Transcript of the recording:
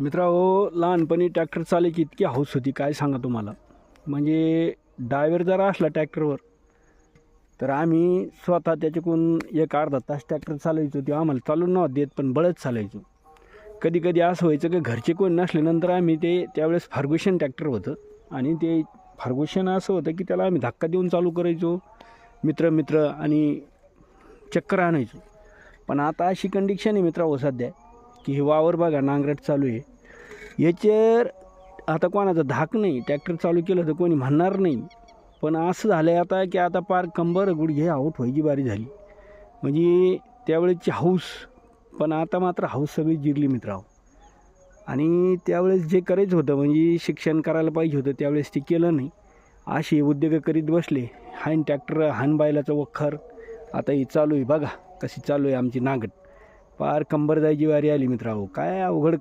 मित्रांनो लहानपणी ट्रॅक्टर चालायची इतकी हौस होती काय सांगा तुम्हाला? म्हणजे डायव्हर जर असला ट्रॅक्टरवर तर आम्ही स्वतः त्याच्याकडून एक अर्धा तास ट्रॅक्टर चालायचो ते आम्हाला चालून नव्हतं देत पण बळच चालायचो कधी कधी असं व्हायचं की घरचे कोण नसल्यानंतर आम्ही ते त्यावेळेस फार्गुशन ट्रॅक्टर होतं. आणि ते फार्गुशन असं होतं की त्याला आम्ही धक्का देऊन चालू करायचो मित्र मित्र आणि चक्कर आणायचो. पण आता अशी कंडिशन आहे मित्रा हो सध्या. की हे वावर बघा नांगरट चालू आहे. याच्यावर आता कोणाचा धाक नाही ट्रॅक्टर चालू केलं तर कोणी म्हणणार नाही. पण असं झालं आहे आता की आता पार कंबर गुडघे आऊट व्हायची बारी झाली. म्हणजे त्यावेळेसची हौस पण आता मात्र हौस सगळी जिरली मित्राव आणि त्यावेळेस जे करायचं होतं म्हणजे शिक्षण करायला पाहिजे होतं त्यावेळेस ते केलं नाही. असे उद्योग करीत बसले. हान ट्रॅक्टर हान बायलाचं वखर. आता ही चालू आहे बघा कशी चालू आहे आमची नागट पार कंबर जायची वारी आली मित्रांनो. काय अवघड